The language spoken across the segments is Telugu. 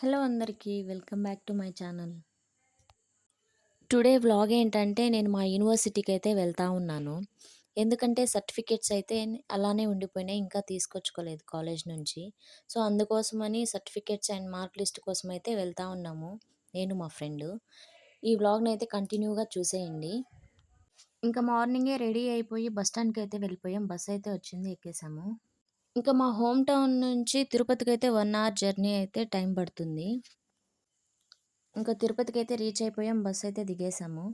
హలో అందరికీ welcome back to my channel. Today vlog ఏంటంటే నేను మా యూనివర్సిటీకి అయితే వెళ్తా ఉన్నాను. ఎందుకంటే సర్టిఫికేట్స్ అయితే అలానే ఉండిపోయినాయి ఇంకా తీసుకొచ్చుకోలేదు కాలేజ్ నుంచి. సో అందుకోసమని సర్టిఫికేట్స్ అండ్ మార్క్ లిస్ట్ కోసం అయితే వెళ్తా ఉన్నాము నేను మా ఫ్రెండ్. ఈ వ్లాగ్ని అయితే కంటిన్యూగా చూసేయండి. ఇంకా మార్నింగే రెడీ అయిపోయి బస్ స్టాండ్కి అయితే వెళ్ళిపోయాం. బస్ అయితే వచ్చింది ఎక్కేసాము. ఇంకా మా హోమ్ టౌన్ నుంచి తిరుపతికి అయితే వన్ అవర్ జర్నీ అయితే టైం పడుతుంది. ఇంకా తిరుపతికి అయితే రీచ్ అయిపోయాం. బస్ అయితే దిగేసాము.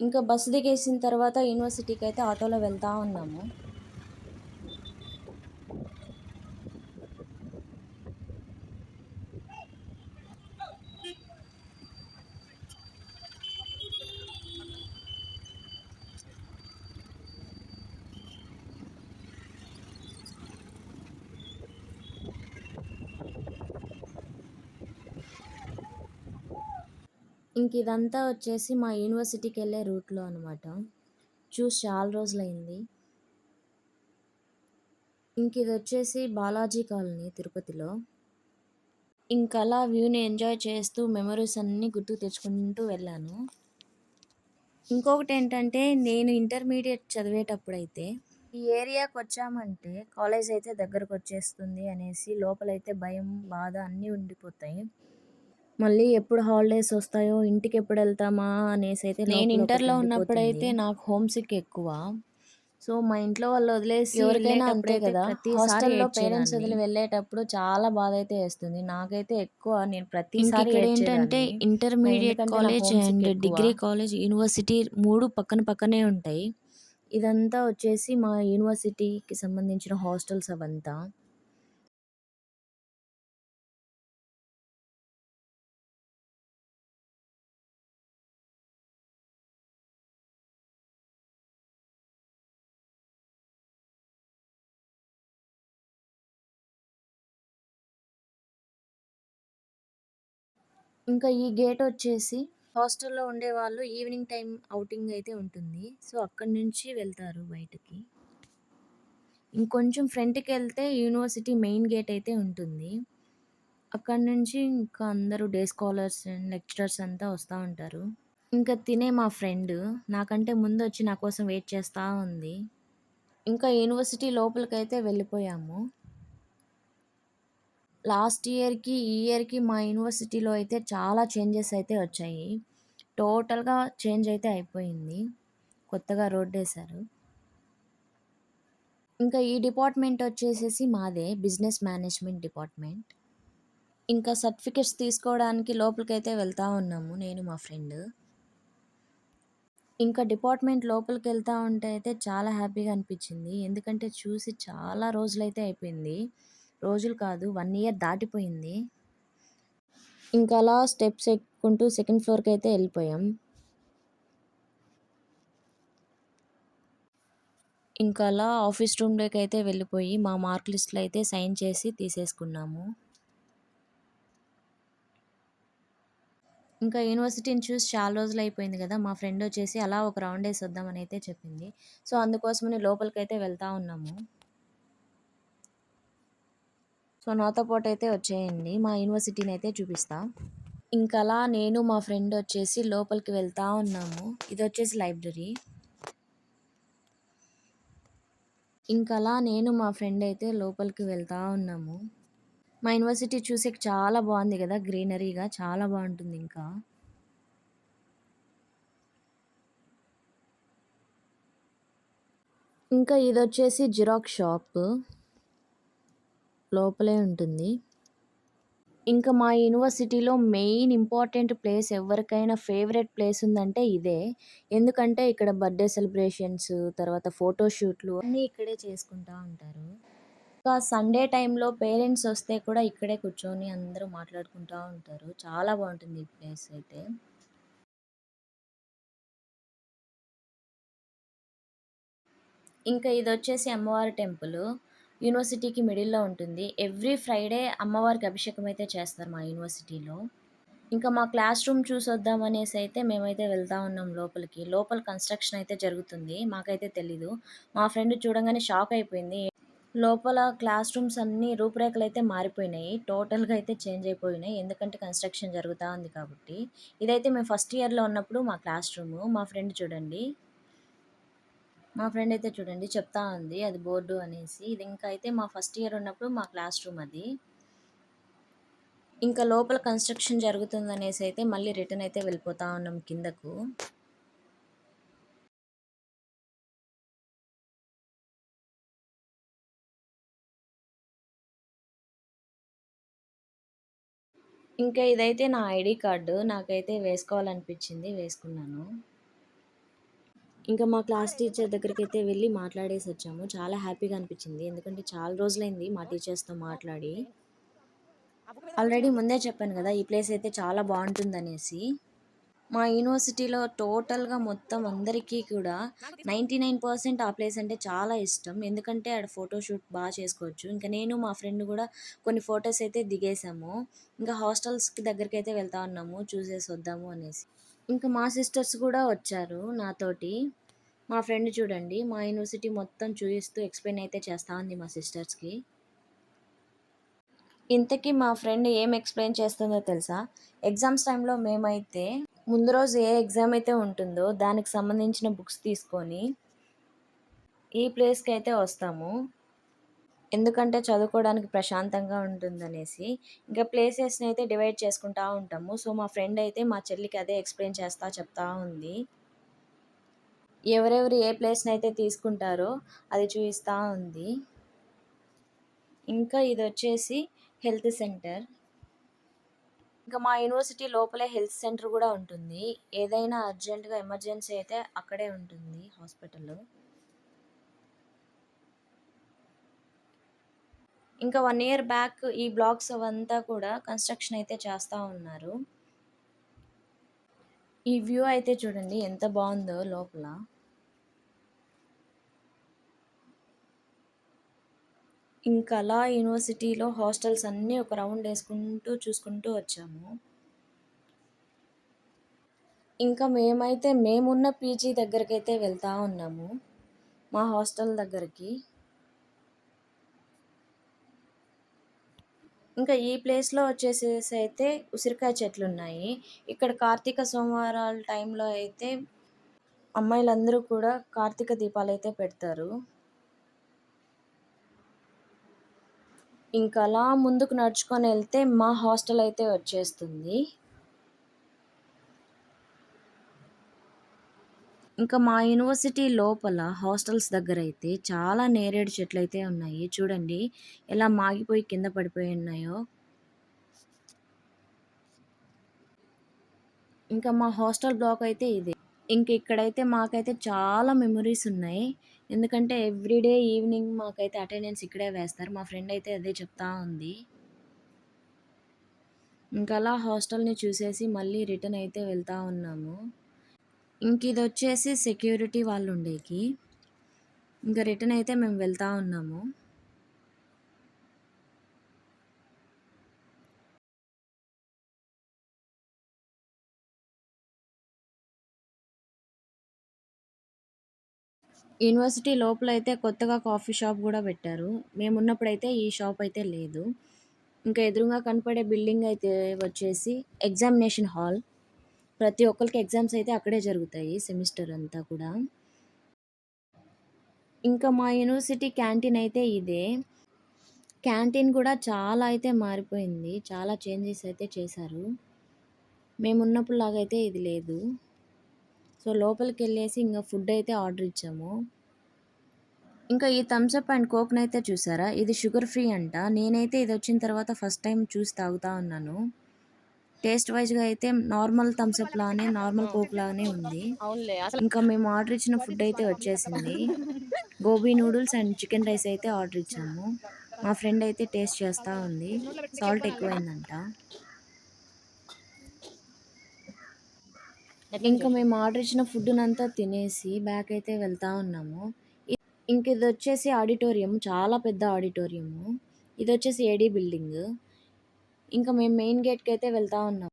ఇంకా బస్సు దిగేసిన తర్వాత యూనివర్సిటీకి అయితే ఆటోలో వెళ్తూ ఉన్నాము. ఇంక ఇదంతా వచ్చేసి మా యూనివర్సిటీకి వెళ్ళే రూట్లో అనమాట చూసి చాలా రోజులైంది. ఇంక ఇది వచ్చేసి బాలాజీ కాలనీ తిరుపతిలో. ఇంక అలా వ్యూని ఎంజాయ్ చేస్తూ మెమరీస్ అన్నీ గుర్తు తెచ్చుకుంటూ వెళ్ళాను. ఇంకొకటి ఏంటంటే నేను ఇంటర్మీడియట్ చదివేటప్పుడైతే ఈ ఏరియాకి వచ్చామంటే కాలేజ్ అయితే దగ్గరకు వచ్చేస్తుంది అనేసి లోపలైతే భయం బాధ అన్నీ ఉండిపోతాయి. మళ్ళీ ఎప్పుడు హాలిడేస్ వస్తాయో ఇంటికి ఎప్పుడు వెళ్తామా అనేసి అయితే నేను ఇంటర్లో ఉన్నప్పుడైతే నాకు హోమ్ సిక్ ఎక్కువ. సో మా ఇంట్లో వాళ్ళు వదిలేసి ఎవరికైనా అంతే కదా హాస్టల్లో పేరెంట్స్ వదిలి వెళ్ళేటప్పుడు చాలా బాధ అయితే వేస్తుంది. నాకైతే ఎక్కువ నేను ప్రతిసారి ఏంటంటే intermediate college and degree college university మూడు పక్కన పక్కనే ఉంటాయి. ఇదంతా వచ్చేసి మా యూనివర్సిటీకి సంబంధించిన హాస్టల్స్ అవంతా. ఇంకా ఈ గేట్ వచ్చేసి హాస్టల్లో ఉండే వాళ్ళు ఈవినింగ్ టైం ఔటింగ్ అయితే ఉంటుంది. సో అక్కడి నుంచి వెళ్తారు బయటకి. ఇంకొంచెం ఫ్రంట్కి వెళ్తే యూనివర్సిటీ మెయిన్ గేట్ అయితే ఉంటుంది. అక్కడి నుంచి ఇంకా అందరూ డే స్కాలర్స్ అండ్ లెక్చరర్స్ అంతా వస్తూ ఉంటారు. ఇంకా తినే మా ఫ్రెండ్ నాకంటే ముందు వచ్చి నా కోసం వెయిట్ చేస్తూ ఉంది. ఇంకా యూనివర్సిటీ లోపలికైతే వెళ్ళిపోయాము. లాస్ట్ ఇయర్‌కి, ఈ ఇయర్‌కి మా యూనివర్సిటీలో అయితే చాలా చేంజెస్ అయితే వచ్చాయి. టోటల్‌గా చేంజ్ అయితే అయిపోయింది. కొత్తగా రోడ్డేశారు. ఇంకా ఈ డిపార్ట్‌మెంట్ వచ్చేసేసి మాదే బిజినెస్ మేనేజ్‌మెంట్ డిపార్ట్‌మెంట్. ఇంకా సర్టిఫికేట్స్ తీసుకోవడానికి లోపలికైతే వెళ్తా ఉన్నాము నేను, మా ఫ్రెండ్. ఇంకా డిపార్ట్‌మెంట్ లోపలికి వెళ్తూ ఉంటే అయితే చాలా హ్యాపీగా అనిపించింది. ఎందుకంటే చూసి చాలా రోజులైతే అయిపోయింది. రోజులు కాదు వన్ ఇయర్ దాటిపోయింది. ఇంకా అలా స్టెప్స్ ఎక్కుంటూ సెకండ్ ఫ్లోర్కి అయితే వెళ్ళిపోయాం. ఇంకా అలా ఆఫీస్ రూమ్లోకి అయితే వెళ్ళిపోయి మా మార్క్ లిస్ట్లో అయితే సైన్ చేసి తీసేసుకున్నాము. ఇంకా యూనివర్సిటీని చూసి చాలా రోజులు అయిపోయింది కదా మా ఫ్రెండ్ వచ్చేసి అలా ఒక రౌండ్ వేసి వద్దామని అయితే చెప్పింది. సో అందుకోసమని లోపలికి అయితే వెళ్తూ ఉన్నాము. సో నాతో పాటు అయితే వచ్చేయండి. మా యూనివర్సిటీని అయితే చూపిస్తా. ఇంకా అలా నేను మా ఫ్రెండ్ వచ్చేసి లోపలికి వెళ్తా ఉన్నాము. ఇది వచ్చేసి లైబ్రరీ. ఇంకలా అలా నేను మా ఫ్రెండ్ అయితే లోపలికి వెళ్తా ఉన్నాము. మా యూనివర్సిటీ చూసే చాలా బాగుంది కదా గ్రీనరీగా చాలా బాగుంటుంది ఇంకా. ఇంకా ఇది వచ్చేసి జిరాక్స్ షాప్. లోపలే ఉంటుంది. ఇంకా మా యూనివర్సిటీలో మెయిన్ ఇంపార్టెంట్ ప్లేస్ ఎవరికైనా ఫేవరెట్ ప్లేస్ ఉందంటే ఇదే. ఎందుకంటే ఇక్కడ బర్త్డే సెలబ్రేషన్స్ తర్వాత ఫోటోషూట్లు అన్నీ ఇక్కడే చేసుకుంటూ ఉంటారు. ఇంకా సండే టైంలో పేరెంట్స్ వస్తే కూడా ఇక్కడే కూర్చొని అందరూ మాట్లాడుకుంటూ ఉంటారు. చాలా బాగుంటుంది ఈ ప్లేస్ అయితే. ఇంకా ఇది వచ్చేసి అమ్మవారి టెంపుల్. యూనివర్సిటీకి మిడిల్లో ఉంటుంది. ఎవ్రీ ఫ్రైడే అమ్మవారికి అభిషేకం అయితే చేస్తారు మా యూనివర్సిటీలో. ఇంకా మా క్లాస్ రూమ్ చూసొద్దాం అనేసి అయితే మేమైతే వెళ్తా ఉన్నాం లోపలికి. లోపల కన్స్ట్రక్షన్ అయితే జరుగుతుంది. మాకైతే తెలీదు. మా ఫ్రెండ్ చూడంగానే షాక్ అయిపోయింది. లోపల క్లాస్ రూమ్స్ అన్నీ రూపురేఖలు అయితే మారిపోయినాయి. టోటల్గా అయితే చేంజ్ అయిపోయినాయి. ఎందుకంటే కన్స్ట్రక్షన్ జరుగుతూ ఉంది కాబట్టి. ఇదైతే మేము ఫస్ట్ ఇయర్లో ఉన్నప్పుడు మా క్లాస్ రూమ్. మా ఫ్రెండ్ చూడండి. మా ఫ్రెండ్ అయితే చూడండి చెప్తా ఉంది అది బోర్డు అనేసి. ఇది ఇంకా అయితే మా ఫస్ట్ ఇయర్ ఉన్నప్పుడు మా క్లాస్ రూమ్ అది. ఇంకా లోపల కన్స్ట్రక్షన్ జరుగుతుంది అనేసి అయితే మళ్ళీ రిటర్న్ అయితే వెళ్ళిపోతా ఉన్నాం కిందకు. ఇంకా ఇదైతే నా ఐడి కార్డు నాకైతే వేసుకోవాలనిపించింది వేసుకున్నాను. ఇంకా మా క్లాస్ టీచర్ దగ్గరికి అయితే వెళ్ళి మాట్లాడేసి వచ్చాము. చాలా హ్యాపీగా అనిపించింది. ఎందుకంటే చాలా రోజులైంది మా టీచర్స్తో మాట్లాడి. ఆల్రెడీ ముందే చెప్పాను కదా ఈ ప్లేస్ అయితే చాలా బాగుంటుంది అనేసి మా యూనివర్సిటీలో టోటల్గా మొత్తం అందరికీ కూడా నైంటీ నైన్ పర్సెంట్ ఆ ప్లేస్ అంటే చాలా ఇష్టం. ఎందుకంటే ఆడ ఫోటోషూట్ బాగా చేసుకోవచ్చు. ఇంకా నేను మా ఫ్రెండ్ కూడా కొన్ని ఫొటోస్ అయితే దిగేసాము. ఇంకా హాస్టల్స్కి దగ్గరికి అయితే వెళ్తా ఉన్నాము. చూసేసి వద్దాము అనేసి. ఇంకా మా సిస్టర్స్ కూడా వచ్చారు నాతోటి. మా ఫ్రెండ్ చూడండి మా యూనివర్సిటీ మొత్తం చూపిస్తూ ఎక్స్ప్లెయిన్ అయితే చేస్తా ఉంది మా సిస్టర్స్కి. ఇంతకీ మా ఫ్రెండ్ ఏం ఎక్స్ప్లెయిన్ చేస్తుందో తెలుసా? ఎగ్జామ్స్ టైంలో మేమైతే ముందు రోజు ఏ ఎగ్జామ్ అయితే ఉంటుందో దానికి సంబంధించిన బుక్స్ తీసుకొని ఈ ప్లేస్కి అయితే వస్తాము. ఎందుకంటే చదువుకోవడానికి ప్రశాంతంగా ఉంటుందనేసి ఇంకా ప్లేసెస్ని అయితే డివైడ్ చేసుకుంటా ఉంటాము. సో మా ఫ్రెండ్ అయితే మా చెల్లికి అదే ఎక్స్ప్లెయిన్ చేస్తా చెప్తా ఉంది. ఎవరెవరు ఏ ప్లేస్ని అయితే తీసుకుంటారో అది చూపిస్తూ ఉంది. ఇంకా ఇది వచ్చేసి హెల్త్ సెంటర్. ఇంకా మా యూనివర్సిటీ లోపలే హెల్త్ సెంటర్ కూడా ఉంటుంది. ఏదైనా అర్జెంటుగా ఎమర్జెన్సీ అయితే అక్కడే ఉంటుంది హాస్పిటల్. ఇంకా వన్ ఇయర్ బ్యాక్ ఈ బ్లాక్స్ అవంతా కూడా కన్స్ట్రక్షన్ అయితే చేస్తూ ఉన్నారు. ఈ వ్యూ అయితే చూడండి ఎంత బాగుందో లోపల. ఇంకా అలా యూనివర్సిటీలో హాస్టల్స్ అన్నీ ఒక రౌండ్ వేసుకుంటూ చూసుకుంటూ వచ్చాము. ఇంకా మేమైతే మేమున్న పీజీ దగ్గరకైతే వెళ్తూ ఉన్నాము మా హాస్టల్ దగ్గరికి. ఇంకా ఈ ప్లేస్లో వచ్చేసేసి అయితే ఉసిరికాయ చెట్లు ఉన్నాయి ఇక్కడ కార్తీక సోమవారాల టైంలో అయితే అమ్మాయిలందరూ కూడా కార్తీక దీపాలు అయితే పెడతారు. ఇంకా అలా ముందుకు నడుచుకొని వెళ్తే మా హాస్టల్ అయితే వచ్చేస్తుంది. ఇంకా మా యూనివర్సిటీ లోపల హాస్టల్స్ దగ్గర అయితే చాలా నేరేడు చెట్లు అయితే ఉన్నాయి. చూడండి ఎలా మాగిపోయి కింద పడిపోయి ఉన్నాయో. ఇంకా మా హాస్టల్ బ్లాక్ అయితే ఇదే. ఇంక ఇక్కడైతే మాకైతే చాలా మెమరీస్ ఉన్నాయి. ఎందుకంటే ఎవ్రీడే ఈవినింగ్ మాకైతే అటెండెన్స్ ఇక్కడే వేస్తారు. మా ఫ్రెండ్ అయితే అదే చెప్తా ఉంది. ఇంకా అలా హాస్టల్ని చూసేసి మళ్ళీ రిటర్న్ అయితే వెళ్తా ఉన్నాము. ఇంక ఇది వచ్చేసి సెక్యూరిటీ వాళ్ళు ఉండేకి ఇంకా రిటర్న్ అయితే మేము వెళ్తా ఉన్నాము. యూనివర్సిటీ లోపల అయితే కొత్తగా కాఫీ షాప్ కూడా పెట్టారు. మేము ఉన్నప్పుడైతే ఈ షాప్ అయితే లేదు. ఇంకా ఎదురుగా కనపడే బిల్డింగ్ అయితే వచ్చేసి ఎగ్జామినేషన్ హాల్. ప్రతి ఒక్కరికి ఎగ్జామ్స్ అయితే అక్కడే జరుగుతాయి సెమిస్టర్ అంతా కూడా. ఇంకా మా యూనివర్సిటీ క్యాంటీన్ అయితే ఇదే. క్యాంటీన్ కూడా చాలా అయితే మారిపోయింది. చాలా చేంజెస్ అయితే చేశారు. మేమున్నప్పుడు లాగా లాగైతే ఇది లేదు. సో లోపలికి వెళ్ళేసి ఇంకా ఫుడ్ అయితే ఆర్డర్ ఇచ్చాము. ఇంకా ఈ థమ్స్అప్ అండ్ కోక్ని అయితే చూసారా? ఇది షుగర్ ఫ్రీ అంట. నేనైతే ఇది వచ్చిన తర్వాత ఫస్ట్ టైం చూసి తాగుతా ఉన్నాను టేస్ట్ వైజ్గా అయితే నార్మల్ థమ్స్అప్ లానే నార్మల్ కోక్ లానే ఉంది. ఇంకా మేము ఆర్డర్ ఇచ్చిన ఫుడ్ అయితే వచ్చేసింది. Gobi noodles and chicken rice అయితే ఆర్డర్ ఇచ్చాము. మా ఫ్రెండ్ అయితే టేస్ట్ చేస్తూ ఉంది. సాల్ట్ ఎక్కువైందంట. ఇంకా మేము ఆర్డర్ ఇచ్చిన ఫుడ్ అంతా తినేసి బ్యాక్ అయితే వెళ్తా ఉన్నాము. ఇంక ఇది వచ్చేసి ఆడిటోరియం చాలా పెద్ద ఆడిటోరియము. ఇది వచ్చేసి ఏడీ బిల్డింగ్ ఇంకా మేము మెయిన్ గేట్కి అయితే వెళ్తా ఉన్నాం.